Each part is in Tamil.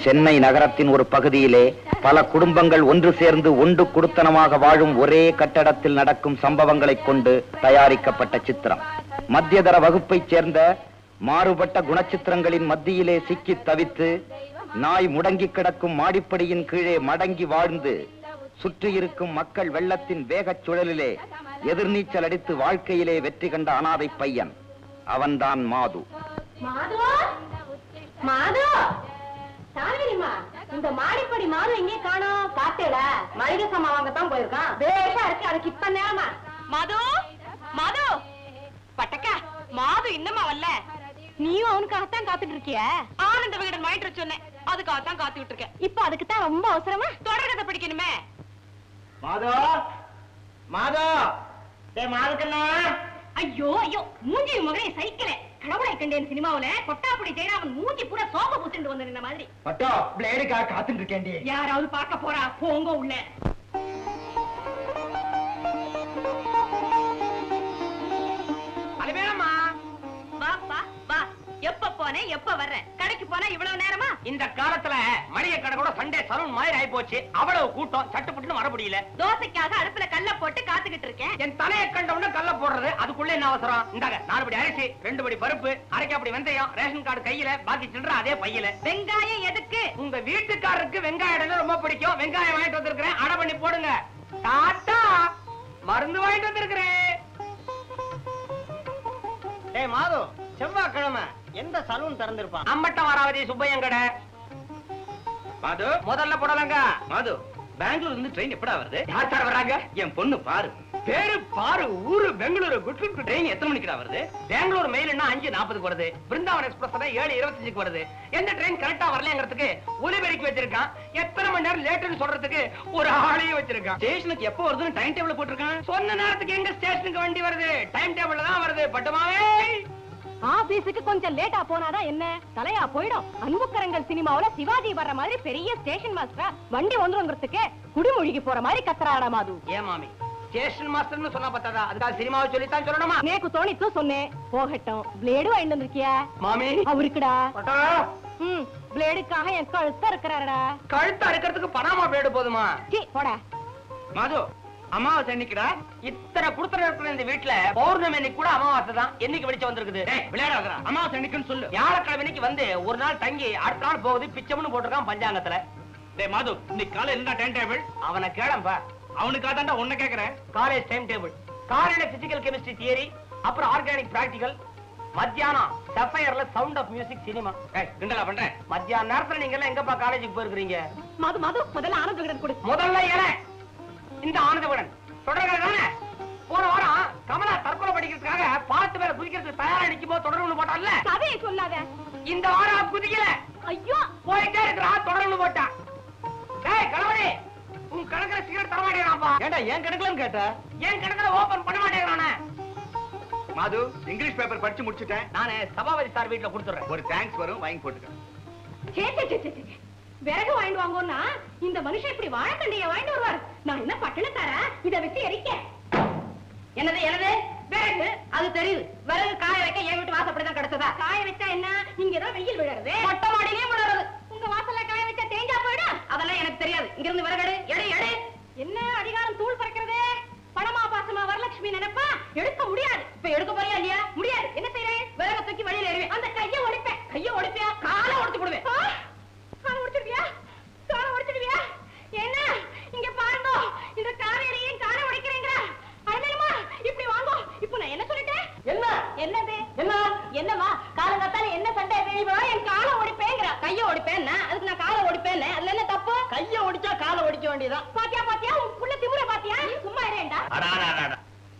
சென்னை நகரத்தின் ஒரு பகுதியிலே பல குடும்பங்கள் ஒன்று சேர்ந்து ஒன்று குடுத்தனமாக வாழும் ஒரே கட்டடத்தில் நடக்கும் சம்பவங்களைக் கொண்டு தயாரிக்கப்பட்ட சித்திரம். மத்தியதர வகுப்பைச் சேர்ந்த மாறுபட்ட குணச்சித்திரங்களின் மத்தியிலே சிக்கித் தவித்து நாய் முடங்கி கிடக்கும் மாடிப்படியின் கீழே மடங்கி வாழ்ந்து சுற்றியிருக்கும் மக்கள் வெள்ளத்தின் வேகச் சுழலிலே எதிர்நீச்சல் அடித்து வாழ்க்கையிலே வெற்றி கண்ட அனாதை பையன். அவன்தான் மாது. மாது? மாது? சாவிரிமா இந்த மாடிப்படி மாது எங்கே காணோம்? காட்டேல மளிகை சாமான் வாங்கத்தான் போயிருக்கான். பேஷா இருக்கு அதுக்கு இப்ப நேரமா? மாது? மாது? பட்டக்கா மாது இன்னமா வரல? நீயும் அவனுக்காகத்தான் காத்துட்டு இருக்கிய ஆனந்த விகடன் வாங்கிட்டு சொன்னேன். அதுக்காகத்தான் காத்துக்கிட்டு இருக்கேன் இப்ப அதுக்கு தான் ரொம்ப அவசரமா? தொடர்கதை படிக்கணுமே. மாதோ? மாதோ? டே மாதுக்கண்ணா. ஐயோ ஐயோ மூஞ்சி மகனே சைக்கிளே. கடவுளை கண்டேன் சினிமாவுல. கொட்டாப்படி ஜெயராமன் மூஞ்சி பூரா சோக பூசிட்டு வந்த இந்த மாதிரி. பட்டோ பிளேடுக்காக காத்துட்டு இருக்கேன்டி. யாராவது பார்க்க போறா? போங்க உள்ள. எப்ப போனே எப்ப வர்ற கடைக்கு போனா இவ்வளவு நேரமா? இந்த காலத்துல மளிகை கடை கூட சண்டே சலூன் மாதிரி ஆயி போச்சு அவ்வளவு கூட்டம் சட்டுப்பட்டுன்னு வர முடியல. தோசைக்காக அடுப்புல கல்ல போட்டு காத்துக்கிட்டு இருக்கேன். என் தலையை கண்ட உடனே கல்ல போடுறது அதுக்குள்ள என்ன அவசரம்? இந்தாங்க நாலு படி அரிசி ரெண்டு படி பருப்பு அரைக்காப்படி வெந்தயம் ரேஷன் கார்டு கையில பாக்கி சில்லற அதே பையில. வெங்காயம் எதுக்கு? உங்க வீட்டுக்காரருக்கு வெங்காயம் ரொம்ப பிடிக்கும். வெங்காயம் வாங்கிட்டு வந்திருக்கிறேன். அடை பண்ணி போடுங்க. டாட்டா மருந்து வாங்கிட்டு வந்திருக்கிறேன். டேய் மாது செவ்வாய்க்கிழமை. எந்த சலூன் திறந்திருப்பான்? அம்பட்டம் வராவதி சுப்பையன் கடை மாது. முதல்ல போடலாங்க. மாது பெங்களூர்ல இருந்து ட்ரெயின் எப்படா வருது? யார் சார் வர்றாங்க? என் பொண்ணு பாரு. பேரு பாரு ஊரு பெங்களூரு குட் ட்ரெயின் எத்தனை மணிக்குடா வருது? பெங்களூர் மெயில்னா அஞ்சு நாற்பதுக்கு வருது. பிருந்தாவன் எக்ஸ்பிரஸ் ஏழு இருபத்தஞ்சுக்கு வருது. எந்த ட்ரெயின் கரெக்டா வரலங்கிறதுக்கு ஒலிபெருக்கி வச்சிருக்கான். எத்தனை மணி நேரம் லேட்டுன்னு சொல்றதுக்கு ஒரு ஆளையும் வச்சிருக்கான். ஸ்டேஷனுக்கு எப்போ வருதுன்னு டைம் டேபிள் போட்டிருக்கான்? சொன்ன நேரத்துக்கு எங்க ஸ்டேஷனுக்கு வண்டி வருது? டைம் டேபிள்ல தான் வருது. பட்டுமாவே! ஆபீஸுக்கு கொஞ்சம் லேட்டா போனாதான் என்ன? தலையா போயிடும். அன்புக்கரங்கள் சினிமாவுல சிவாஜி வர்ற மாதிரி பெரிய ஸ்டேஷன் மாஸ்டரா வண்டி வந்துருங்கிறதுக்கு குடிமொழிக்கு போற மாதிரி கத்துறாடா மாது? ஏன் மாமி? ஸ்டேஷன் மாஸ்டர்னு சொன்னா பத்தாதா? அதுக்காக சினிமாவை சொல்லித்தான் சொல்லணுமா? நேக்கு தோணித்து சொன்னேன். போகட்டும். பிளேடு வாங்கிட்டு வந்திருக்கியா? மாமி? அவருக்குடா. ம் பிளேடுக்காக என் கழுத்த இருக்கிறாரடா. கழுத்து அறுக்கிறதுக்கு பணமா பிளேடு போதுமா? போடா. மாது அமாவாசை என்னைக்குடா இத்தனை குடுத்தன இருக்கிற இந்த வீட்டுல பௌர்ணமி அன்னைக்கு கூட அமாவாசை தான். என்னைக்கு வெளிச்சம் வந்திருக்குது? டேய், விளையாடாதடா. அமாவாசை அன்னைக்குன்னு சொல்லு. வியாழக்கிழமை அன்னைக்கு வந்து ஒரு நாள் தங்கி அடுத்த நாள் போகுது. பிச்சம்னு போட்டிருக்கான் பஞ்சாங்கத்துல. டேய் மாது இன்னைக்கு காலை என்ன டைம் டேபிள் அவனை கேளம்பா. அவனுக்காக தான்டா உன்னை கேக்குறேன். காலேஜ் டைம் டேபிள் காலையில பிசிக்கல் கெமிஸ்ட்ரி தியரி அப்புறம் ஆர்கானிக் பிராக்டிகல் மத்தியானம் சஃபயர்ல சவுண்ட் ஆஃப் மியூசிக் சினிமா கிண்டலா பண்றேன் மத்தியான நேரத்துல நீங்க எல்லாம் எங்கப்பா காலேஜுக்கு போயிருக்கீங்க மது மது முதல்ல ஆனந்த விகடன் கொடு. முதல்ல ஏன இந்த ஆனந்தவுடன் தொடர்கள் தானே போன வாரம் கமலா தற்கொலை படிக்கிறதுக்காக பாட்டு வேற குதிக்கிறதுக்கு தயாரா நிக்கும் போது தொடர்பு போட்டான்ல. கதையை சொல்லாத. இந்த வாரம் குதிக்கல. ஐயோ. போயிட்டே இருக்கிறா தொடர்பு போட்டா. டேய் கணவனே உன் கணக்குல சிகரெட் தர மாட்டேங்கிறான்ப்பா. ஏண்டா ஏன் கணக்குலன்னு கேட்ட? ஏன் கணக்குல ஓபன் பண்ண மாட்டேங்கிறானே மாது இங்கிலீஷ் பேப்பர் படிச்சு முடிச்சுட்டேன். நானே சபாபதி சார் வீட்டுல கொடுத்துறேன் ஒரு தேங்க்ஸ் வரும் வாங்கி போட்டுக்க. சே, சே, சே, சே, சே. விறகு வாங்கிட்டு வாங்கன்னா இந்த மனுஷன் இப்படி வாழைக்கண்டைய வாங்கிட்டு வருவார். நான் என்ன பட்டணத்தாரா இத வச்சு எரிக்க. என்னது என்னது? விறகு? அது தெரியுது. விறகு காய வைக்க என் வீட்டு வாசப்படிதான் கிடைச்சதா காய வச்சா என்ன? இங்க ஏதோ வெயில் விழுறது. மொட்டை மாடியிலே விழுறது. உங்க வாசல்ல காய வச்சா தேஞ்சா போயிடும்? அதெல்லாம் எனக்கு தெரியாது. இங்க இருந்து விறகு எடு, எடு. எடு என்ன அதிகாரம் தூள் பறக்கிறதே? பணமா பாசமா வரலட்சுமி நினைப்பா? எடுக்க முடியாது. இப்ப எடுக்க போறியா இல்லையா? முடியாது. என்ன செய்யறேன் விறக தூக்கி வழியில எறிவேன். அந்த கைய ஒடிப்பேன். கைய ஒடிப்பியா காலை ஒடிச்சு போடுவேன்.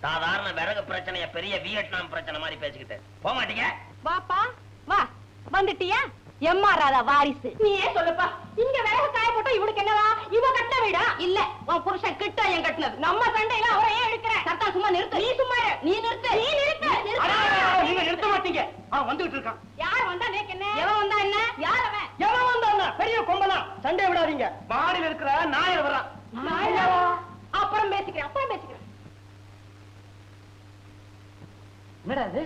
சாதாரண விறகு பிரச்சனைய பெரிய வியட்நாம் பிரச்சனை மாதிரி பேசிக்கிட்டு போக மாட்டீங்க வாப்பா வா. வந்துட்டியா? எம்மா ராதா வாரிசு. நீயே சொல்லுப்பா. இங்க விறகு காய போட்டா இவனுக்கு என்னவா? இவ கட்டின வீடா? இல்ல. உன் புருஷன் கிட்ட என் கட்டினது. நம்ம சண்டையில அவரை ஏன் எடுக்கிற சத்தா சும்மா நிறுத்து. நீ சும்மா. நீ நிறுத்து. நீ நிறுத்து. நீங்க நிறுத்த மாட்டீங்க. அவன் வந்துகிட்டு இருக்கான். யார் வந்தா நேக்கு என்ன? எவன் வந்தா என்ன? யார் அவன்? எவன் வந்தாங்க பெரிய கொம்பனா? சண்டை விடாதீங்க. மாடியில் இருக்கிற நாயர் வர்றான்? அப்புறம் பேசிக்கிறேன் அப்புறம் பேசிக்கிறேன். என்னடா இது?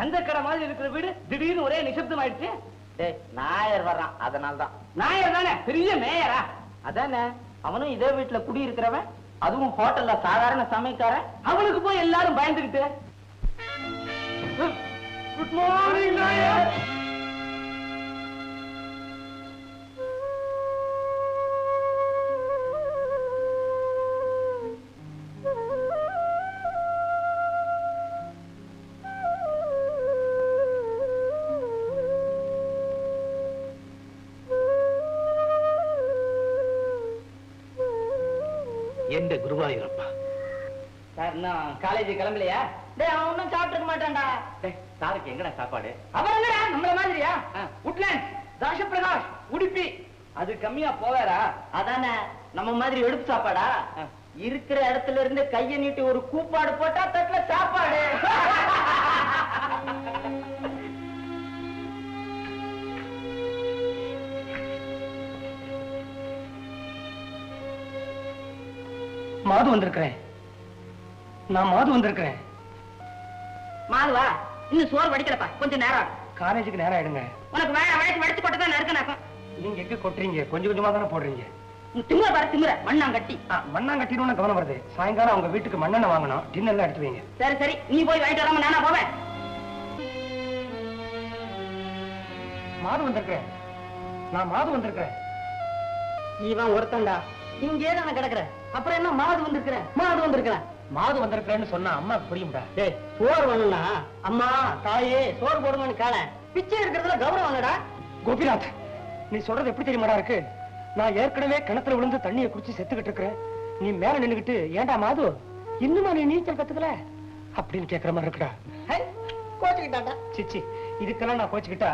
சந்தக்கடை மாதிரி இருக்கிற வீடு திடீர்னு ஒரே நிசப்தம் ஆயிடுச்சு டேய் நாயர் வர்றான். அதனால தான் நாயர் தானே? பெரிய மேயரா? அதானே? அவனும் இதே வீட்டுல குடி இருக்கிறவன் அதுவும் ஹோட்டல்ல சாதாரண சமைக்காரன் அவனுக்கு போய் எல்லாரும் பயந்துகிட்டு குட் மார்னிங் நாயர். இன்னும் காலேஜ் கிளம்பலையா? டேய் அவன் ஒன்றும் சாப்பிட்டுக்க மாட்டான்டா. டேய், சாருக்கு எங்கடா சாப்பாடு? அவர் என்னடா நம்மள மாதிரியா? உட்லேண்ட் ராஷபிரகாஷ் உடுப்பி. அது கம்மியா போவாரா அதானே நம்ம மாதிரி எடுப்பு சாப்பாடா? இருக்கிற இடத்துல இருந்து கைய நீட்டி ஒரு கூப்பாடு போட்டா தட்டுல சாப்பாடு. மாது வந்திருக்கிறேன். நான் மாது வந்திருக்கிறேன். மாதுவா இன்னும் சோறு வடிக்கலப்பா. கொஞ்சம் நேரம். காலேஜுக்கு நேரம் ஆயிடுங்க. உனக்கு வேலை வளைச்சு வடிச்சு கொட்டு தான் நீங்க எங்க கொட்டுறீங்க? கொஞ்சம் கொஞ்சமா தானே போடுறீங்க. திமுற பாரு திமுற மண்ணாங்கட்டி. மண்ணாங்கட்டின்னு கவனம் வருது. சாயங்காலம் அவங்க வீட்டுக்கு மண்ணெண்ணெய் வாங்கணும். டின்னெல்லாம் எடுத்து வைங்க. சரி சரி. நீ போய் வாங்கிட்டு வராம நானா போவேன்? மாது வந்திருக்கிறேன். நான் மாது வந்திருக்கிறேன். இவன் ஒருத்தன்டா. இங்கே தானே கிடக்குற அப்புறம் என்ன மாடு வந்திருக்கிற மாடு வந்திருக்கிறேன். மாது வந்திருக்கிறேன்னு சொன்னா அம்மா புரியும்டா. டேய் சோறு வேணும்னா அம்மா தாயே சோறு போடுங்கன்னு காண. பிச்சை எடுக்கிறதுல கௌரவம் இல்லடா கோபிநாத் நீ சொல்றது எப்படி தெரியுமாடா இருக்கு? நான் ஏற்கனவே கிணத்துல விழுந்து தண்ணியை குடிச்சு செத்துக்கிட்டு இருக்கிறேன். நீ மேல நின்னுகிட்டு ஏன்டா மாது இன்னுமா நீ நீச்சல் கத்துக்கல? அப்படின்னு கேக்குற மாதிரி இருக்குடா. கோச்சுக்கிட்டாண்டா சிச்சி இதுக்கெல்லாம் நான் கோச்சுக்கிட்டா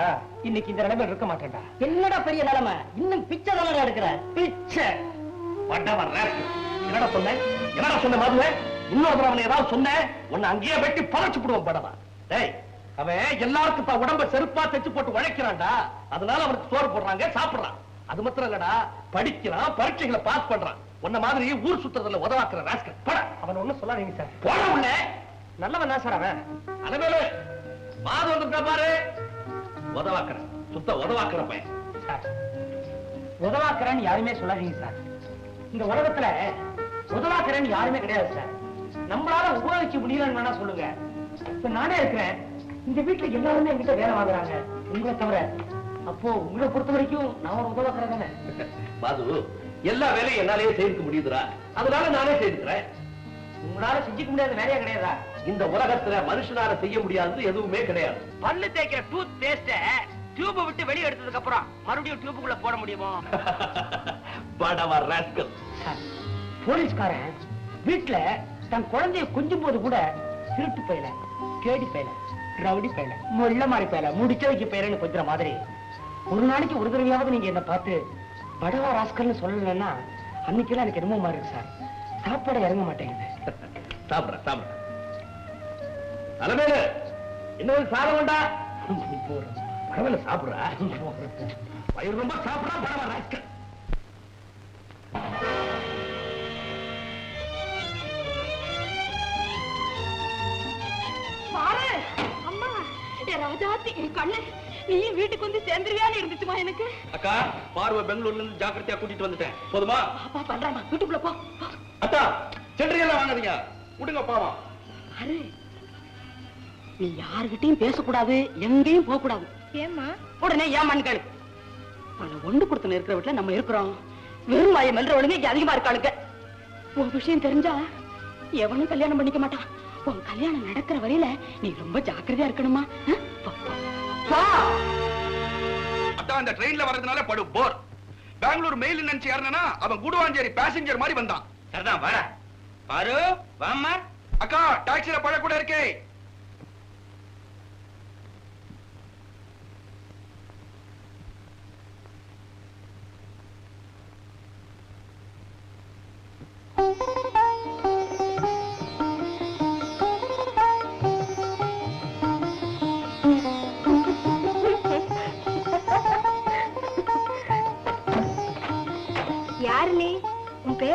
இன்னைக்கு இந்த நிலைமையில இருக்க மாட்டேன்டா. என்னடா பெரிய நிலைமை? இன்னும் பிச்சை தானடா எடுக்கிற? பிச்சை. வண்டவன் rascal. என்னடா சொன்னேன் என்னடா சொன்ன மாதுவே? இன்னொரு அவனை ஏதாவது சொன்னேன் உன்னை அங்கேயே வெட்டி பழச்சு போடுவோம் படவா. டேய் அவன் எல்லாருக்கும் தான் உடம்ப செருப்பா தைச்சு போட்டு உழைக்கிறான்டா. அதனால அவனுக்கு சோறு போடுறாங்க சாப்பிடுறான். அது மாத்திரம் இல்லடா படிக்கிறான் பரீட்சைகளை பாஸ் பண்றான். உன்ன மாதிரி ஊர் சுத்துறதுல உதவாக்குற ராஸ்கல் பட. அவன் ஒண்ணும் சொல்லாதீங்க சார். போட உள்ள நல்லவன் தான் சார் அவன். அலமேலு மாது வந்திருக்கா பாரு. உதவாக்குற சுத்த உதவாக்குற பையன். சார் உதவாக்குறேன்னு யாருமே சொல்லாதீங்க சார். இந்த உலகத்துல உதவாக்குறேன்னு யாருமே கிடையாது சார். நம்மளால உபயோகிக்க முடியலன்னு வேணா சொல்லுங்க. இப்ப நானே இருக்கிறேன். இந்த வீட்டுல எல்லாருமே என்கிட்ட வேலை வாங்குறாங்க. உங்களை தவிர அப்போ உங்களை பொறுத்த வரைக்கும் நான் ஒரு உதவாக்குறேன் தானே? மாது எல்லா வேலையும் என்னாலேயே செய்துக்க முடியுதுடா. அதனால நானே செய்துக்கிறேன். உங்களால செஞ்சுக்க முடியாத வேலையா கிடையாதா? இந்த உலகத்துல மனுஷனால செய்ய முடியாதது எதுவுமே கிடையாது. பல்லு தேய்க்கிற டூத் பேஸ்ட டியூப் விட்டு வெளியே எடுத்ததுக்கு அப்புறம் மறுபடியும் டியூபுக்குள்ள போட முடியுமோ? படவா ராஸ்கல் போலீஸ்காரன் வீட்டுல தன் குழந்தைய கொஞ்சும் போது கூட திருட்டு பையல கேடி பையல ரவுடி பையல முள்ள மாதிரி பையல முடிச்ச வைக்க பையலன்னு கொஞ்சற மாதிரி. ஒரு நாளைக்கு ஒரு தடவையாவது நீங்க என்ன பார்த்து படவா ராஸ்கல்னு சொல்லலைன்னா அன்னைக்கெல்லாம் எனக்கு என்னமோ மாதிரி இருக்கு சார். சாப்பாடு இறங்க மாட்டேங்குது. சாப்பிடுற சாப்பிடுற அலமேலு இன்னொரு சாதம் வேண்டா பரவாயில்ல சாப்பிடுறா. வயிறு ரொம்ப சாப்பிடா பரவாயில்ல. ராஸ்கல் ராஜாத்தி என் கண்ணு. நீ வீட்டுக்கு வந்து சேர்ந்துருவியான்னு இருந்துச்சுமா எனக்கு? அக்கா பார்வை பெங்களூர்ல இருந்து ஜாக்கிரதையா கூட்டிட்டு வந்துட்டேன். போதுமா? அப்பா பண்றாமா வீட்டுக்குள்ள போ. அத்தா சென்ட்ரியெல்லாம் வாங்காதீங்க. விடுங்க பாவம். பாரு நீ யாருகிட்டயும் பேசக்கூடாது எங்கேயும் போக கூடாது ஏம்மா? உடனே ஏன் மண்கள் பல ஒண்ணு கொடுத்து இருக்கிற வீட்டுல நம்ம இருக்கிறோம். வெறும் வாயை மெல்றவளுங்க இங்க அதிகமா இருக்காளுங்க. உன் விஷயம் தெரிஞ்சா எவனும் கல்யாணம் பண்ணிக்க மாட்டான். உன் கல்யாணம் நடக்கிற வரையில நீ ரொம்ப ஜாக்கிரதையா இருக்கணுமா? அந்த ட்ரெயின்ல வர்றதுனால படு போர். பெங்களூர் மெயில் நினைச்சு ஏறினா அவன் குடுவாஞ்சேரி பேசஞ்சர் மாதிரி வந்தான். சரிதான் வர பாரு வாமா அக்கா டாக்ஸில பழ கூட இருக்கே.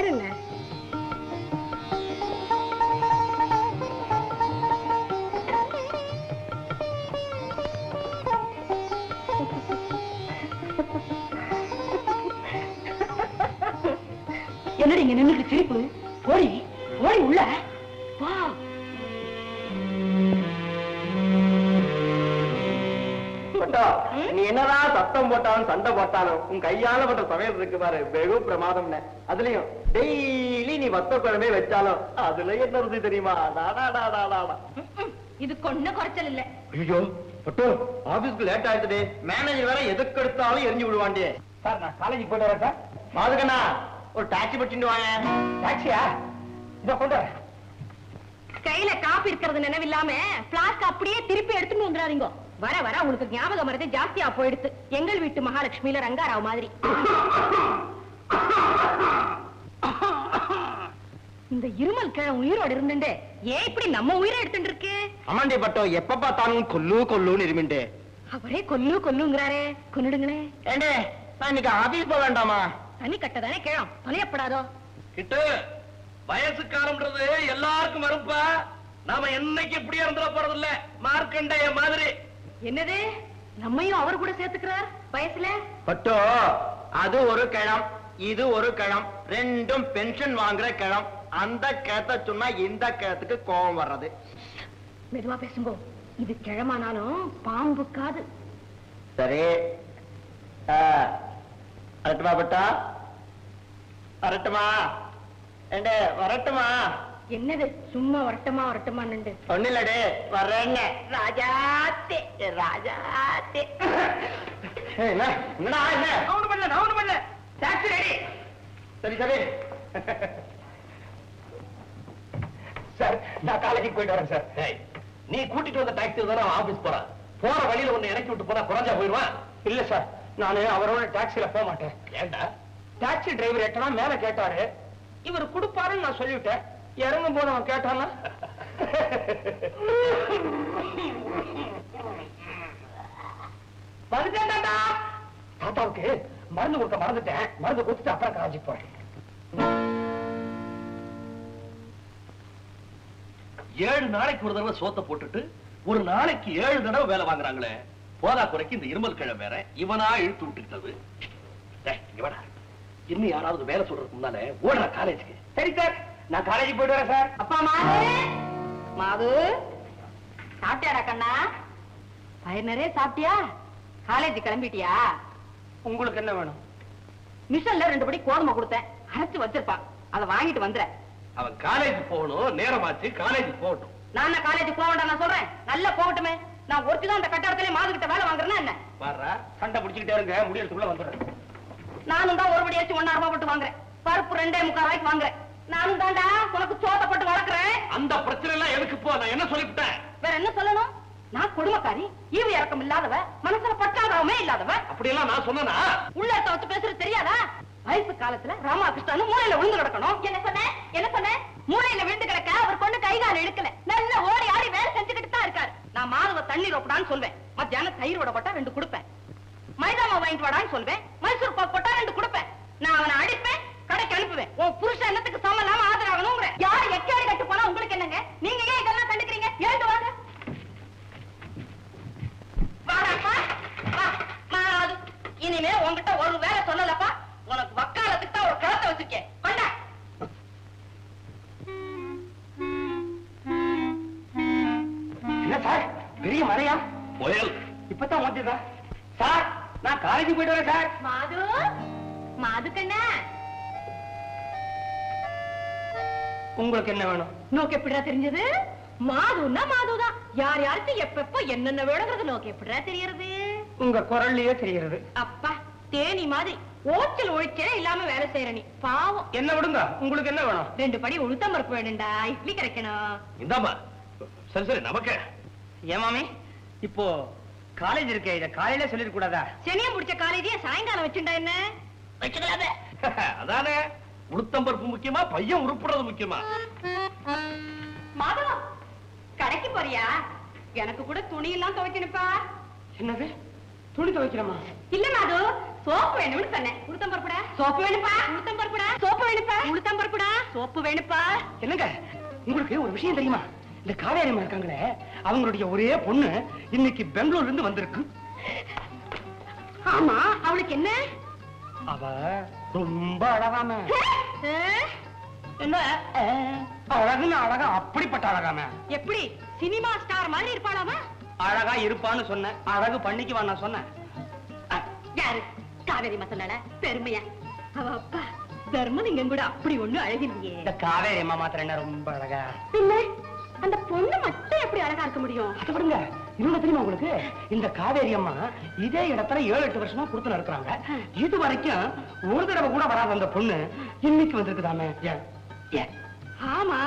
பேர் என்ன? நீ என்னதான் சத்தம் போட்டாலும் சண்டை போட்டாலும் உன் கையால பண்ற சமையல் இருக்கு பாரு வெகு பிரமாதம்னு. அதுலயும் டெய்லி நீ வத்த குழம்பே வச்சாலும் அதுல என்ன இருந்து தெரியுமா? இது கொன்ன குறைச்சல் இல்ல. ஐயோ பட்டு ஆபீஸ்க்கு லேட் ஆயிடுது மேனேஜர் வேற எதுக்கு எடுத்தாலும் எரிஞ்சு விடுவாண்டே சார் நான் காலேஜுக்கு போயிட்டு வரேன் சார். மாதுகண்ணா ஒரு டாக்ஸி பட்டிட்டு வாங்க. டாக்ஸியா இதை கொண்டு வரேன். கையில காப்பி இருக்கிறது நினைவில்லாம பிளாஸ்க் அப்படியே திருப்பி எடுத்துட்டு வந்துடாதீங்க வர வர உங்களுக்கு ஞாபகம் மறதி ஜாஸ்தியா போயிடுத்து. எங்கள் வீட்டு மகாலட்சுமியில ரங்காராவ் மாதிரி. இந்த இருமல் கிழ உயிரோடு இருந்துட்டு ஏன் இப்படி நம்ம உயிரை எடுத்துட்டு இருக்கு அம்மாண்டி பட்டோ எப்ப பார்த்தாலும் கொல்லு கொல்லுன்னு இருமிண்டே. அவரே கொல்லு கொல்லுங்கிறாரே. கொன்னுடுங்களே. ஏண்டே நான் இன்னைக்கு ஆபீஸ் போக வேண்டாமா? தனி கட்டதானே கிழம் தொலையப்படாதோ கிட்டு வயசு காலம்ன்றது எல்லாருக்கும் வரும்பா நாம என்னைக்கு இப்படியே இருந்துட போறது இல்ல மார்க்கண்டைய மாதிரி. என்னது? நம்மையும் அவர் கூட சேர்த்துக்கிறார்? வயசுல? பட்டோ அது ஒரு கிழம் இது ஒரு கிழம் ரெண்டும் பென்ஷன் வாங்குற கிழம். அந்த கிழத்த சொன்னா இந்த கிழத்துக்கு கோபம் வர்றது. மெதுவா பேசுங்கோ. இது கிழமானாலும் பாம்பு காது. சரி. வரட்டுமா பட்டா? வரட்டுமா? ஏண்டே வரட்டுமா? என்னது சும்மா வரட்டமா வரட்டமா நின்று? ஒண்ணு இல்லடே வர்றேன்னு. ராஜாத்தே ராஜாத்தே. என்னடா என்ன? அவனு பண்ணல அவனு பண்ணல. டாக்ஸி ரெடி சரி சரி. சார் நான் காலேஜுக்கு போயிட்டு வரேன் சார். நீ கூட்டிட்டு வந்த டாக்ஸி தானே ஆபீஸ் போறான் போற வழியில ஒண்ணு இறக்கி விட்டு போனா குறைஞ்சா போயிடுவான் இல்ல சார். நானு அவரோட டாக்ஸில போக மாட்டேன். ஏண்டா? டாக்ஸி டிரைவர் எட்டனா மேல கேட்டாரு. இவர் கொடுப்பாருன்னு நான் சொல்லிவிட்டேன். இறங்கும் போது அவன் கேட்டானா வந்துட்டேன்டா தாத்தாவுக்கு மருந்து கொடுக்க மறந்துட்டேன். மருந்து கொடுத்துட்டு அப்புறம் காலேஜுக்கு போறேன். ஏழு நாளைக்கு ஒரு தடவை சோத்த போட்டுட்டு ஒரு நாளைக்கு ஏழு தடவை வேலை வாங்குறாங்களே. போதா குறைக்கு இந்த இருமல் கிழமை வேற. இவனா இழுத்து விட்டுக்கிட்டது. டேய், இங்க வாடா. இன்னும் யாராவது வேலை சொல்றதுக்கு முன்னால ஓடுற காலேஜுக்கு. சரி சார். நான் காலேஜ் போயிட்டு வரேன் சார் அப்பா மாது மாது சாப்பிட்டியாடா கண்ணா? பயிர் நிறைய சாப்பிட்டியா? காலேஜ் கிளம்பிட்டியா? உங்களுக்கு என்ன வேணும்? மிஷன்ல ரெண்டு படி கோதுமை கொடுத்தேன். அரைச்சு வச்சிருப்பான் அதை வாங்கிட்டு வந்துறேன். அவன் காலேஜ் போகணும் நேரமாச்சு காலேஜ் போகட்டும். நான் காலேஜ் போக வேண்டாம் நான் சொல்றேன்? நல்லா போகட்டுமே. நான் ஒருத்தி தான் அந்த கட்டடத்திலே மாது கிட்ட வேலை வாங்குறேன்னா என்ன? வர்றா சண்டை பிடிச்சிக்கிட்டே இருங்க முடியறதுக்குள்ள வந்துடுறேன். நானும் தான் ஒரு படி அரிசி ஒன்னா போட்டு வாங்குறேன். பருப்பு ரெண்டே முக்கால் ரூபாய்க்கு வாங்குறேன். நானும் தான்டா உனக்கு சோத்தப்பட்டு வளர்க்குறேன். அந்த பிரச்சனை எல்லாம் எதுக்கு போ? நான் என்ன சொல்லிவிட்டேன்? வேற என்ன சொல்லணும்? நான் கொடுமைக்காரி ஈவு இறக்கம் இல்லாதவ மனசுல பட்டாதாவமே இல்லாதவ. அப்படியெல்லாம் நான் சொன்னனா? உள்ள இருக்க வச்சு பேசுறது தெரியாதா? வயசு காலத்துல ராமகிருஷ்ணன் மூளையில விழுந்து கிடக்கணும். என்ன சொன்ன? என்ன சொன்ன? மூளையில விழுந்து கிடக்க அவர் பொண்ணு கை கால் இழுக்கல. நல்ல ஓடி ஆடி வேலை செஞ்சுக்கிட்டு தான் இருக்காரு. நான் மாதவ தண்ணீர் ஒப்படான்னு சொல்வேன். மத்தியானம் தயிர் வடை போட்டா ரெண்டு கொடுப்பேன். மைதா மாவு வாங்கிட்டு வாடான்னு சொல்வேன். மைசூர் பாக்கு போட்டா ரெண்டு கொடுப்பேன். நான் அவனை அடிப்பேன். கடைக்கு அனுப்புவேன். உன் புருஷன் என்னத்துக்கு சமம் இல்லாம ஆதரவாகணுங்கிற யார் எக்கேடு கட்டு போனா உங்களுக்கு என்னங்க? நீங்க உங்களுக்கு என்ன வேணும்? நோக்கு எப்படிடா தெரிஞ்சது? மாதுன்னா மாதுதான் யார் யாருக்கு எப்பப்ப என்னென்ன வேணுங்கிறது நோக்கு எப்படிடா தெரியறது உங்க குரல்லையே தெரிகிறது. அப்பா தேனி மாதிரி ஓச்சல் ஒழிச்சே இல்லாம வேலை செய்யற நீ. பாவம். என்ன விடுங்க? உங்களுக்கு என்ன வேணும்? ரெண்டு படி உளுத்தம் பருப்பு வேணும்டா. இட்லி கிடைக்கணும். இந்தாமா சரி சரி நமக்கு. ஏன் மாமி? இப்போ காலேஜ் இருக்கே இத காலையில சொல்லிட கூடாதா? சனியம் பிடிச்ச காலேஜே சாயங்காலம் வச்சுண்டா என்ன? வச்சுக்கலாத அதானே. உளுத்தம்பருப்பு முக்கியமா பையன் உருப்புறது முக்கியமா? மாதவம் கடைக்கு போறியா? எனக்கு கூட துணி எல்லாம் துவைக்கணுப்பா என்னது? துணி துவைக்கிறோமா இல்ல மாது சோப்பு வேணும்னு சொன்னேன். உளுத்தம் பருப்புடா. சோப்பு வேணுப்பா உளுத்தம் பருப்புடா. சோப்பு வேணுப்பா உளுத்தம் பருப்புடா. சோப்பு வேணுப்பா என்னங்க உங்களுக்கு ஒரு விஷயம் தெரியுமா? இந்த காவேரியம்மா இருக்காங்களே அவங்களுடைய ஒரே பொண்ணு இன்னைக்கு பெங்களூர்ல இருந்து வந்திருக்கு. ஆமா அவளுக்கு என்ன? அவ ரொம்ப அழகாம? என்ன? அழகுன்னு அழகா அப்படிப்பட்ட அழகாம. எப்படி? சினிமா ஸ்டார் மாதிரி இருப்பாளாமா? அழகா இருப்பான்னு சொன்னேன். அழகு பண்ணிக்குவா நான் சொன்னேன். யாரு? காவேரி சொன்னால பெருமையா? அவ அப்பா தர்மலிங்கம் கூட அப்படி ஒண்ணு அழகில்லையே. இந்த காவேரி அம்மா மாத்திரம் என்ன ரொம்ப அழகா? பின்ன அந்த பொண்ணு மட்டும் எப்படி அழகா இருக்க முடியும்? அது விடுங்க. இவங்க தெரியுமா உங்களுக்கு? இந்த காவேரி அம்மா இதே இடத்துல ஏழு எட்டு வருஷமா கொடுத்து நடக்கிறாங்க இது வரைக்கும் ஒரு தடவை கூட வராத அந்த பொண்ணு இன்னைக்கு வந்திருக்குதாமே? ஆமா.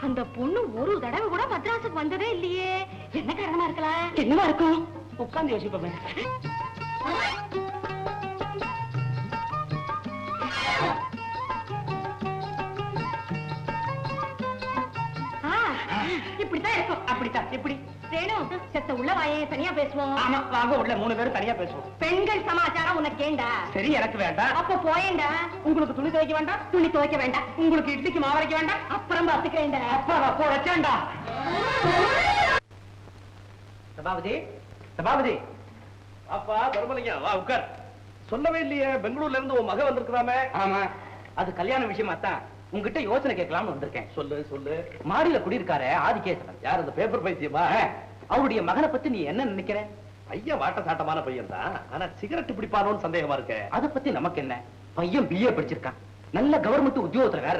அந்த பொண்ணு ஒரு தடவை கூட மத்ராஸுக்கு வந்ததே இல்லையே. என்ன காரணமா இருக்கலாம் என்னவா இருக்கும்? உட்கார்ந்து யோசிப்போமே. Thank you. இருக்கும் அப்படித்தான். எப்படி? ரேணு செத்த உள்ள வாயே தனியா பேசுவோம். ஆமா வாங்க உள்ள மூணு பேரும் தனியா பேசுவோம். பெண்கள் சமாச்சாரம் உனக்கு ஏண்டா? சரி எனக்கு வேண்டாம். அப்ப போயேண்டா. உங்களுக்கு துணி துவைக்க வேண்டாம்? துணி துவைக்க வேண்டாம். உங்களுக்கு இட்லிக்கு மாவரைக்க வேண்டாம்? அப்புறம் பாத்துக்கிறேன்டா அப்பா அப்போ வச்சாண்டா சபாபதி சபாபதி. அப்பா தர்மலிங்கம் வா உட்கார். சொல்லவே இல்லையே பெங்களூர்ல இருந்து உன் மக வந்திருக்கிறாமே. ஆமா. அது கல்யாண விஷயமா தான். உங்ககிட்ட யோசனை கேட்கலாம்னு வந்திருக்கேன். சொல்லு சொல்லு. மாடியில குடியிருக்காரு ஆதிகேசவன் யார் அந்த பேப்பர் பைத்தியமா? அவருடைய மகனை பத்தி நீ என்ன நினைக்கிற? பையன் வாட்ட சாட்டமான பையன் தான். ஆனா சிகரெட் பிடிப்பானோன்னு சந்தேகமா இருக்கு. அத பத்தி நமக்கு என்ன? பையன் பிஏ படிச்சிருக்கான். நல்ல கவர்மெண்ட் உத்தியோகத்துல வேற.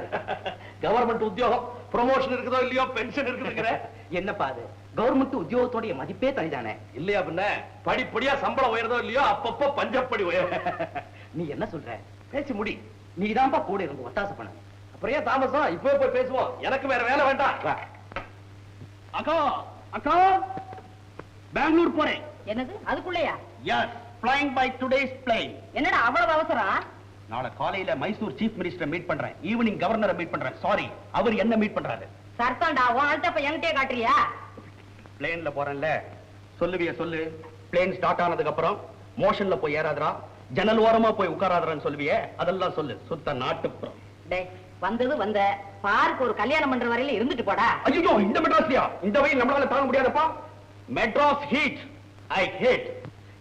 கவர்மெண்ட் உத்தியோகம் ப்ரொமோஷன் இருக்குதோ இல்லையோ பென்ஷன் இருக்குதுங்கிற. என்னப்பா அது? கவர்மெண்ட் உத்தியோகத்தோடைய மதிப்பே தனிதானே? இல்லையா பின்ன? படிப்படியா சம்பளம் உயர்தோ இல்லையோ அப்பப்போ பஞ்சப்படி உயரும் நீ என்ன சொல்ற? பேசி முடி. நீதான்ப்பா கூட இருந்து ஒத்தாசை பண்ண. அப்புறம் ஏன் தாமசம்? இப்போ போய் பேசுவோம். எனக்கு வேற வேலை வேண்டாம். அக்கா அக்கா பெங்களூர் போறேன். என்னது? அதுக்குள்ளயா? Yes flying by today's plane. என்னடா அவ்வளவு அவசரம் நாளை காலையில மைசூர் சீஃப் மினிஸ்டர் மீட் பண்றேன். ஈவினிங் கவர்னரை மீட் பண்றேன். சாரி அவர் என்ன மீட் பண்றாரு? சர்த்தம்டா உன் அழுத்த இப்ப என்கிட்டயே காட்டுறியா? பிளேன்ல போறேன்ல. சொல்லுவிய சொல்லு. பிளேன் ஸ்டார்ட் ஆனதுக்கு அப்புறம் மோஷன்ல போய் ஏறாதடா. ஜன்னல் ஓரமா போய் உட்காராதரான்னு சொல்லுவியே. அதெல்லாம் சொல்லு. சுத்த நாட்டுப்புறம். டேய் வந்தது வந்த பார்க்கு ஒரு கல்யாணம் பண்ற வரையில இருந்துட்டு போடா. ஐயோ இந்த மெட்ராஸ்லயா? இந்த வெயில் நம்மளால தாங்க முடியாதப்பா. மெட்ராஸ் ஹீட் ஐ ஹேட்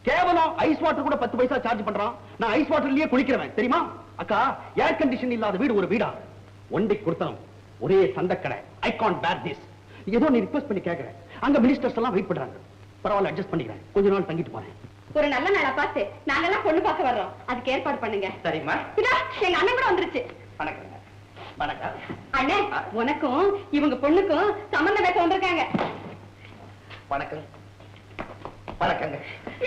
கேவலம் ஐஸ் வாட்டர் கூட பத்து பைசா சார்ஜ் பண்றான். நான் ஐஸ் வாட்டர்லயே குளிக்கிறவன் தெரியுமா? அக்கா ஏர் கண்டிஷன் இல்லாத வீடு ஒரு வீடா? ஒன்றை கொடுத்தனும். ஒரே சந்தக்கடை. ஐ கான் பேர் திஸ் ஏதோ நீ ரிக்வெஸ்ட் பண்ணி கேக்குறேன் அங்க மினிஸ்டர்ஸ் எல்லாம் வெயிட் பண்றாங்க. பரவாயில்ல அட்ஜஸ்ட் பண்ணிக்கிறேன். கொஞ்ச நாள் தங்கிட்டு போறேன். ஒரு நல்ல நாளா பார்த்து நாங்கெல்லாம் பொண்ணு பார்க்க வர்றோம். அதுக்கு ஏற்பாடு பண்ணுங்க. சரிம்மா. இதா, எங்க அண்ணன் கூட வந்துருச்சு. வணக்கங்க. வணக்கம். அண்ணே உனக்கும் இவங்க பொண்ணுக்கும் சம்பந்தம் பேச வந்திருக்காங்க. வணக்கம். வணக்கங்க.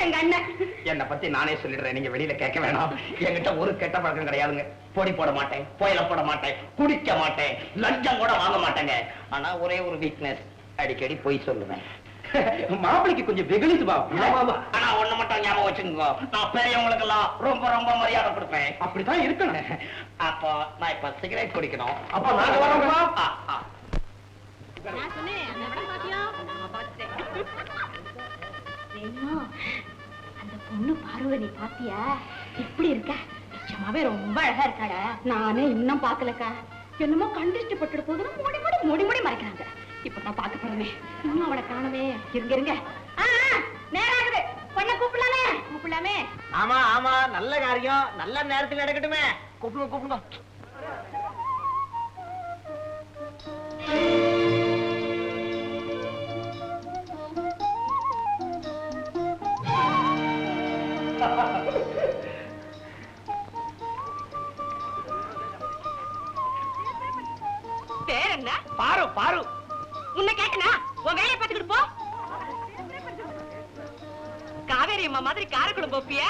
எங்க அண்ணன் என்னை பத்தி நானே சொல்லிடுறேன். நீங்க வெளியில கேட்க வேணாம். என்கிட்ட ஒரு கெட்ட பழக்கம் கிடையாதுங்க. பொடி போட மாட்டேன் புயல போட மாட்டேன் குடிக்க மாட்டேன் லஞ்சம் கூட வாங்க மாட்டேங்க. ஆனா ஒரே ஒரு வீக்னஸ் அடிக்கடி பொய் சொல்லுவேன். மாப்பிளைக்கு கொஞ்சம். ஆனா ஒண்ணு மட்டும் ஞாபகம் வச்சுக்கோங்க. நான் பெரியவங்களுக்கு எல்லாம் ரொம்ப ரொம்ப மரியாதை கொடுப்பேன். அப்படித்தான் இருக்கணும். அப்போ நான் இப்ப சிகரெட் குடிக்கணும். அப்ப நாங்க அந்த பொண்ணு பார்வை நீ பாத்தியா? எப்படி இருக்க? நிஜமாவே ரொம்ப அழகா இருக்காடா நானே இன்னும் பாக்கலக்கா என்னமோ கண்டிஷ்ட பட்டுட போதுன்னு மூடி மூடி மூடி மூடி மறைக்கிறாங்க. இப்ப நான் பார்க்க போறேனே. இன்னும் அவளை காணவே இருங்க இருங்க. ஆகுது பொண்ணை கூப்பிடலாமே. கூப்பிடலாமே. ஆமா ஆமா. நல்ல காரியம். நல்ல நேரத்தில் நடக்கட்டுமே. கூப்பிடுங்க கூப்பிடுங்க. பேர் என்ன? பாரு பாரு. உன்னை கேட்டனா? உன் வேலையை பார்த்துக்கிட்டு போ. காவேரி அம்மா மாதிரி காரக்குளம் போப்பியா?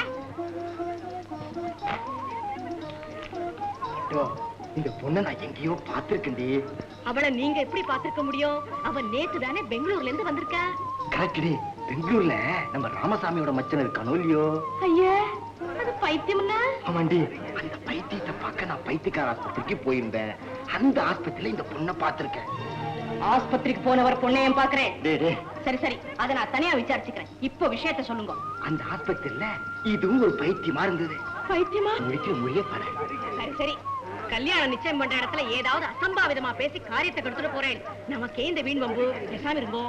இந்த பொண்ணை நான் எங்கேயோ பார்த்திருக்கேன்டி. அவளை நீங்க எப்படி பார்த்திருக்க முடியும்? அவ நேத்து தானே பெங்களூர்ல இருந்து வந்திருக்கா கரெக்டி பெங்களூர்ல நம்ம ராமசாமியோட மச்சன் இருக்கானோ இல்லையோ? ஐயா அது பைத்தியம்னா ஆமாண்டி அந்த பைத்தியத்தை பார்க்க நான் பைத்தியக்கார ஆஸ்பத்திரிக்கு போயிருந்தேன். அந்த ஆஸ்பத்திரியில இந்த பொண்ணை பார்த்திருக்கேன். ஆஸ்பத்திரிக்கு போனவர் பொண்ணையும் பாக்குறேன் சரி சரி. அதை நான் தனியா விசாரிச்சுக்கிறேன். இப்போ விஷயத்த சொல்லுங்க. அந்த ஆஸ்பத்திரியில இதுவும் ஒரு பைத்தியமா இருந்தது. பைத்தியமா? முடிக்கிற மொழியே பாரு சரி சரி. கல்யாணம் நிச்சயம் பண்ற இடத்துல ஏதாவது அசம்பாவிதமா பேசி காரியத்தை கெடுத்துட்டு போறேன். நமக்கே இந்த வீண் வம்பு பேசாம இருங்கோ.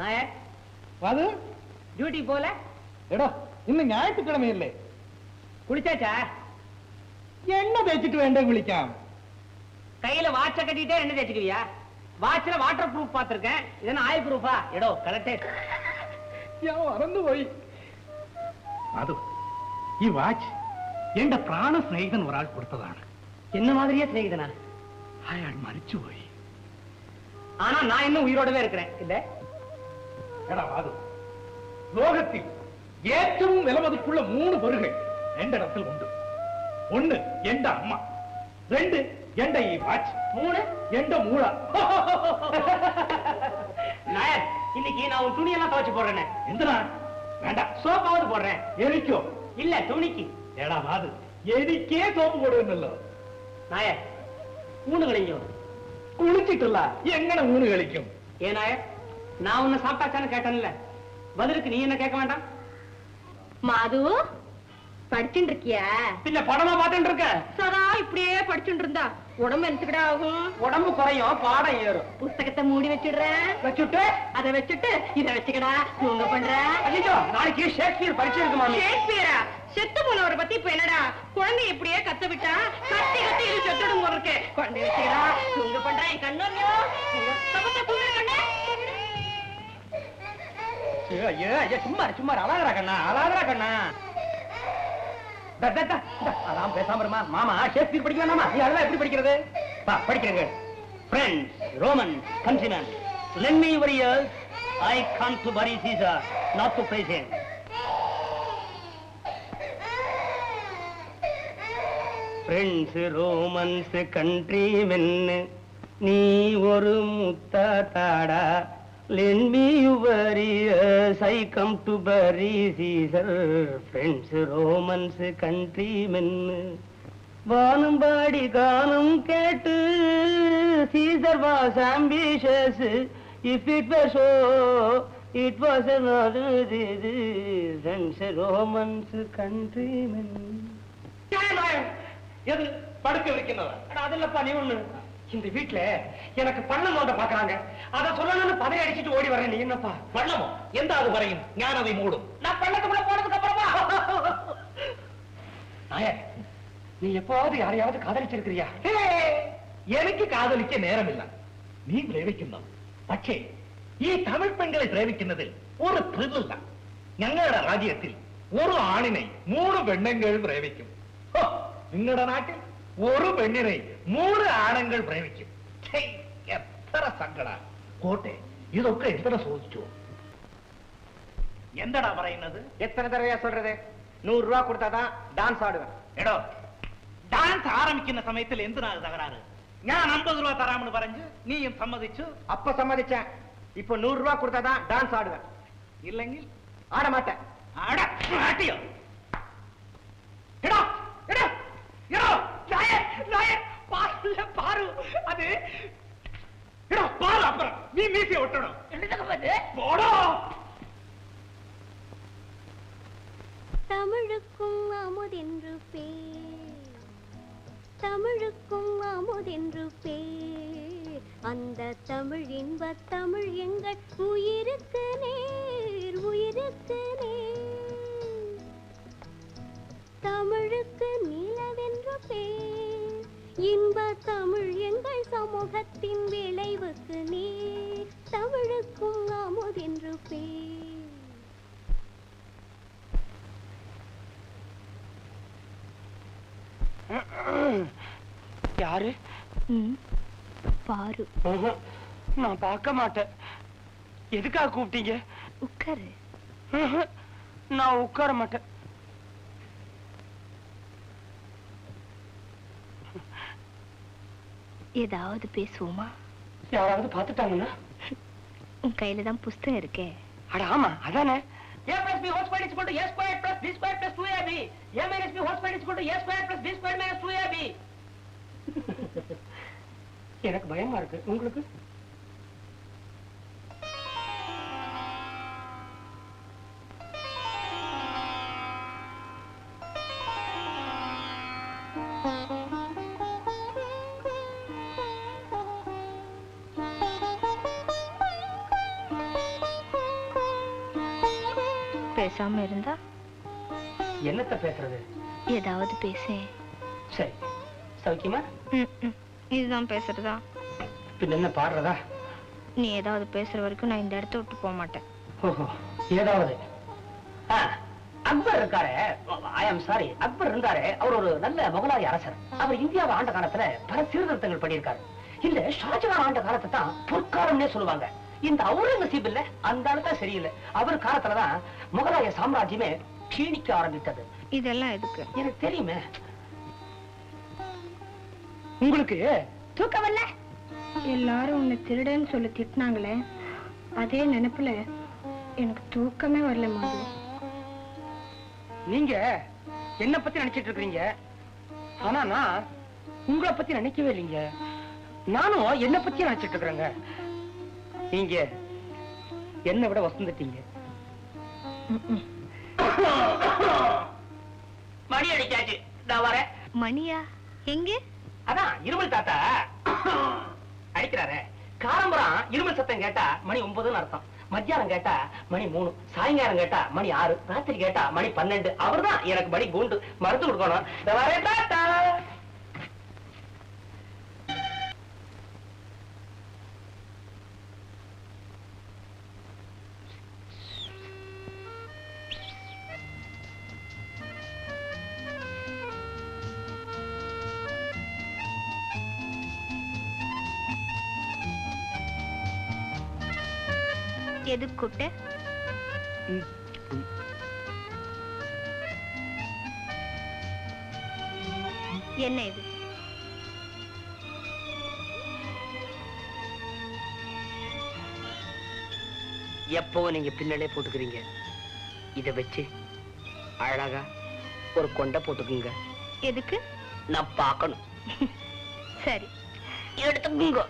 நாயக் அது டியூட்டி போல. எடா இன்னும் ஞாயிற்றுக்கிழமை இல்லை. குளிச்சாச்சா? എണ്ണ തേച്ചിട്ട് വേണ്ടേ കുളിക്കാം கையில வாட்ச கட்டிட்டே என்ன தேய்ச்சிக்குவியா வாட்ச்ல வாட்டர் ப்ரூஃப் பாத்திருக்கேன் இதென்ன ஆயில் ப்ரூஃபா எடோ கரெக்டே ഞാൻ മറന്നുപോയി അത് ഈ വാച്ച് എന്റെ പ്രാണ സ്നേഹിതൻ ഒരാൾ കൊടുത്തതാണ് என்ன மாதிரியே சிநேகிதனா അയാൾ മരിച്ചുപോയി ஆனா நான் இன்னும் உயிரோடவே இருக்கிறேன் இல்ல എടാ വാതു ലോകത്തിൽ ഏറ്റവും വിലമതിപ്പുള്ള മൂന്ന് പൊരുകൾ എന്റെ ഇടത്തിൽ ഉണ്ട് ஒண்ணு எந்த அம்மா. ரெண்டு எந்த வாட்ச். மூணு எந்த மூளா. நாயர் இன்னைக்கு நான் உன் துணியெல்லாம் துவைச்சு போடுறேன். எந்தனா வேண்டாம் சோப்பாவது போடுறேன். எரிக்கோ. இல்ல துணிக்கு. ஏடா வாது. எரிக்கே சோப்பு போடுவேன்ல நாயர் ஊனு கழிக்கும் குளிச்சிட்டுல எங்கன ஊனு கழிக்கும் ஏ நாயர் நான் உன்னை சாப்பிட்டாச்சான்னு கேட்டேன்ல. பதிலுக்கு நீ என்ன கேட்க வேண்டாம்? மாது படிச்சுட்டு இருக்கியா பின்ன படமா பார்த்துட்டு இருக்க சதா இப்படியே படிச்சுட்டு இருந்தா உடம்பு என்னத்துக்கிட்ட ஆகும்? உடம்பு குறையும் பாடம் ஏறும். புஸ்தகத்தை மூடி வச்சிடுறேன் வச்சுட்டு? அதை வச்சுட்டு இத வச்சுக்கடா. தூங்க பண்ற? ஐயோ நாளைக்கு ஷேக்ஸ்பியர் பரிச்சை இருக்கு மாமி. ஷேக்ஸ்பியரா? செத்து போனவரை பத்தி இப்ப என்னடா? குழந்தை இப்படியே கத்த விட்டா கத்தி கத்தி இது செத்துடும் போல இருக்கு. குழந்தை வச்சுக்கடா. தூங்க பண்ற? என் கண்ணு தூங்க கண்ணு ஐயோ ஐயோ ஐயோ சும்மா சும்மா. அழாதடா கண்ணா அழாதடா கண்ணா. அதான் பேசாம இருமா. மாமா ஷேக்ஸ்பியர் படிக்க வேணாமா? நீ அதெல்லாம் எப்படி படிக்கிறது? பா படிக்கிறேங்க. Friends Roman countrymen lend me your ears I come to bury Caesar not to praise him friends Romans countrymen நீ ஒரு முத்த தாடா lend me your ears I come to bury Caesar friends Romans countrymen வானம்பாடி கானம் கேட்டு Caesar was ambitious if it was O it was இது ஃப்ரெண்ட்ஸ் ரோமன்ஸ் கண்ட்ரிமென் எது படுக்க வைக்கிறதா அதில்லப்பா நீ ஒன்று இந்த வீட்டுல எனக்கு பள்ளம் நோண்ட பாக்குறாங்க அத சொல்லணும்னு பதவி அடிச்சிட்டு ஓடி வரேன் நீ என்னப்பா പള്ളമോ എന്താ അത് പറയും ഞാനത് മൂടും நான் பள்ளத்துக்குள்ள போனதுக்கு அப்புறமா நாயர் நீ எப்பவாவது யாரையாவது காதலிச்சிருக்கிறியா ഹേ, എനിക്ക് കാതലിക്ക് നേരമില്ല നീ പ്രേമിക്കുന്നു പക്ഷേ ഈ തമിഴ് പെൺകളെ പ്രേമിക്കുന്നതിൽ ഒരു ത്രില്ലില്ല ഞങ്ങളുടെ രാജ്യത്തിൽ ഒരു ആണിനെ മൂന്ന് പെണ്ണുങ്ങൾ പ്രേമിക്കും ഹോ, നിങ്ങളുടെ നാട്ടിൽ ഒരു പെണ്ണിനെ மூணு ಆಣಂಗಳು ಪ್ರೇಮಿಸಿ ಎತ್ತರ சங்கடா. கோட்டை ಇದೊಕ್ಕ எத்தனை ಸೋಚು எந்தடா பறையினது எத்தனை தடவையா சொல்றது? நூறு ரூபா கொடுத்தாதான் டான்ஸ் ஆடுவேன். எடோ டான்ஸ் ஆரம்பிக்கிற சமயத்தில் எந்த நாள் தகராறு நான் ஐம்பது ரூபா தராமனு பறஞ்சு நீயும் சம்மதிச்சு அப்ப சம்மதிச்சேன். இப்ப நூறு ரூபா கொடுத்தாதான் டான்ஸ் ஆடுவேன். இல்லைங்க ஆட மாட்டேன். ஆட மாட்டியோ எடோ எடோ எடோ நாயே நாயே தமிழுக்கும் அமுதென்று பேர். தமிழுக்கும் அமுதென்று பேர். அந்த தமிழ் இன்ப எங்கள் உயிருக்கு நேர். தமிழுக்கு நிலவென்று பேர். இன்ப தமிழ் எங்கள் சமூகத்தின் விளைவுக்கு நேர் தமிழுக்கும் அமுதென்று பேர். யாரு? பாரு. நான் பார்க்க மாட்டேன். எதுக்காக கூப்பிட்டீங்க? உட்காரு. நான் உட்கார மாட்டேன். ஏதாவது பேசுவோமா யாராவது பார்த்துட்டாங்கன்னா உன் கையில தான் புஸ்தகம் இருக்கே அட ஆமா அதானே a plus b whole squared is equal to a squared plus b squared plus 2ab a minus b whole squared is equal to a squared plus b squared minus 2ab எனக்கு பயமா இருக்கு உங்களுக்கு பேசாம இருந்தா? என்னத்த பேசுறது? ஏதாவது பேசேன் சரி. சௌக்கியமா. இதுதான் பேசுறதா? என்ன பாடுறதா? நீ ஏதாவது பேசுற வரைக்கும் நான் இந்த இடத்த விட்டு போக மாட்டேன். ஓஹோ ஏதாவது. அக்பர் இருக்காரு. ஐ ஆம் சாரி அக்பர் இருந்தாரு. அவர் ஒரு நல்ல முகலாய அரசர். அவர் இந்தியாவை ஆண்ட காலத்துல பல சீர்திருத்தங்கள் பண்ணியிருக்காரு. இந்த ஷாஜகான் ஆண்ட காலத்தை தான் பொற்காலம்னே சொல்லுவாங்க. இந்த அவுரங்கசீப் இல்ல அந்த ஆளு தான் சரியில்லை. அவர் காலத்துலதான் முகலாய சாம்ராஜ்யமே க்ஷீணிக்க ஆரம்பித்தது. இதெல்லாம் எதுக்கு? எனக்கு தெரியுமே. உங்களுக்கு தூக்கம் இல்ல எல்லாரும் உன்னை திருடன்னு சொல்லி திட்டினாங்களே. அதே நினைப்புல எனக்கு தூக்கமே வரல மாது. நீங்க என்ன பத்தி நினைச்சிட்டு இருக்கீங்க ஆனா நான் உங்களை பத்தி நினைக்கவே இல்லைங்க. நானும் என்ன பத்தி நினைச்சிட்டு இருக்கிறேங்க? நீங்க என்னை விட வசந்துட்டீங்க. மணி அடிக்காச்சு நான் வரேன். மணியா? எங்க? அதான் இருமல் தாத்தா. அடிக்கிறாரே. காரம்பரம் இருமல் சத்தம் கேட்டா மணி ஒன்பதுன்னு அர்த்தம். மத்தியானம் கேட்டா மணி மூணு. சாயங்காலம் கேட்டா மணி ஆறு. ராத்திரி கேட்டா மணி பன்னெண்டு. அவர்தான் எனக்கு மணி கூண்டு. மருந்து கொடுக்கணும். இதோ தாத்தா எதுக்கு கூப்பிட்ட? என்ன இது? எப்பவும் நீங்க பின்னலே போட்டுக்கிறீங்க. இத வச்சு அழகா ஒரு கொண்டை போட்டுக்குங்க. எதுக்கு? நான் பார்க்கணும். சரி. எடுத்துக்குங்க